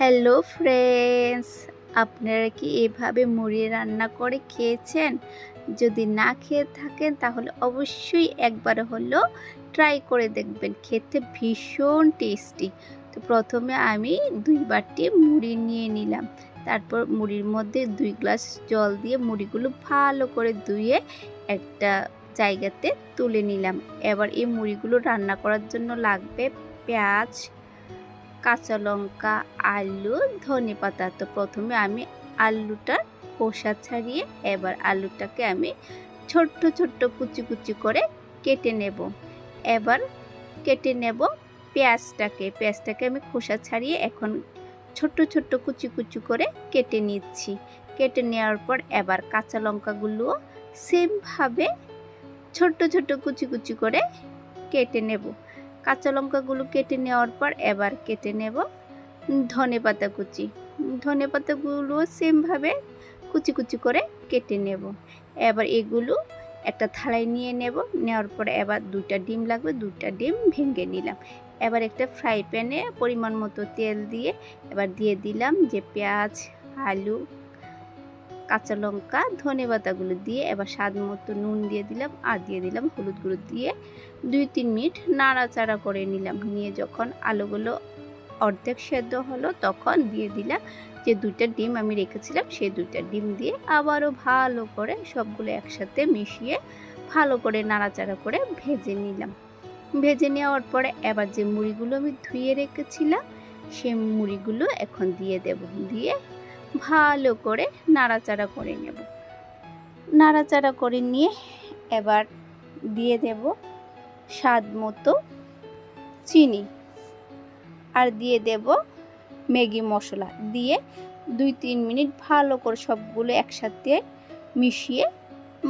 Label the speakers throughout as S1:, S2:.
S1: Hello friends, আপনারা কি এভাবে মুড়ি রান্না করে খেয়েছেন? যদি না খেয়ে থাকেন, তাহলে অবশ্যই একবার হলো ট্রাই করে দেখবেন, খেতে ভীষণ টেস্টি তো প্রথমে আমি দুই বাটি মুড়ি নিয়ে নিলাম। তারপর মুড়ির মধ্যে দুই গ্লাস জল দিয়ে মুড়িগুলো ভালো করে ধুয়ে একটা জায়গাতে তুলে নিলাম। এবার এই মুড়িগুলো রান্না করার জন্য লাগবে পেঁয়াজ কাঁচা লঙ্কা, আলু, ধনে পাতা। তো প্রথমে আমি আলুটার খোসা ছাড়িয়ে এবার আলুটাকে আমি ছোট্ট ছোট্ট কুচি কুচি করে কেটে নেব। এবার কেটে নেব পেঁয়াজটাকে। পেঁয়াজটাকে আমি খোসা ছাড়িয়ে এখন ছোট্ট ছোট্ট কুচি কুচি করে কেটে নিচ্ছি। কেটে নেওয়ার পর এবার কাঁচা লঙ্কাগুলো সেমভাবে ছোট্ট ছোট্ট কুচি কুচি করে কেটে নেব। কাঁচা লঙ্কাগুলো কেটে নেওয়ার পর এবার কেটে নেব ধনে পাতা কুচি। ধনে পাতাগুলো সেমভাবে কুচি কুচি করে কেটে নেব। এবার এগুলো একটা থালায় নিয়ে নেব। নেওয়ার পর এবার দুটা ডিম লাগবে দুটা ডিম ভেঙে নিলাম। এবার একটা ফ্রাই প্যানে পরিমাণ মতো তেল দিয়ে এবার দিয়ে দিলাম যে পেঁয়াজ, আলু কাঁচা লঙ্কা, ধনে পাতাগুলো দিয়ে এবার স্বাদ মতো নুন দিয়ে দিলাম আর দিয়ে দিলাম হলুদ গুঁড়ো দিয়ে দুই তিন মিনিট নাড়াচাড়া করে নিলাম। নিয়ে যখন আলুগুলো অর্ধেক সেদ্ধ হলো তখন দিয়ে দিলাম যে দুইটা ডিম আমি রেখেছিলাম, সেই দুইটা ডিম দিয়ে আবারও ভালো করে সবগুলো একসাথে মিশিয়ে ভালো করে নাড়াচাড়া করে ভেজে নিলাম। ভেজে নেওয়ার পরে এবার যে মুড়িগুলো আমি ধুয়ে রেখেছিলাম, সেই মুড়িগুলো এখন দিয়ে দেব। দিয়ে ভালো করে নাড়াচাড়া করে নেব। নাড়াচাড়া করে নিয়ে এবার দিয়ে দেব স্বাদ মতো চিনি। আর দিয়ে দেব ম্যাগি মশলা। দিয়ে দুই তিন মিনিট ভালো করে সবগুলো একসাথে মিশিয়ে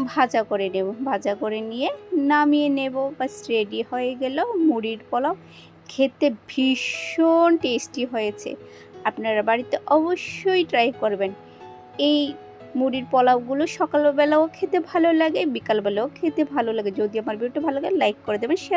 S1: ভাজা করে নেব। ভাজা করে নিয়ে নামিয়ে নেব। বাস রেডি হয়ে গেল মুড়ির পোলাও। খেতে ভীষণ টেস্টি হয়েছে। আপনারা বাড়িতে অবশ্যই ট্রাই করবেন। এই মুড়ির পোলাওগুলো সকালবেলাও খেতে ভালো লাগে, বিকালবেলাও খেতে ভালো লাগে। যদি আমার ভিডিওটা ভালো লাগে লাইক করে দেবেন শেয়ার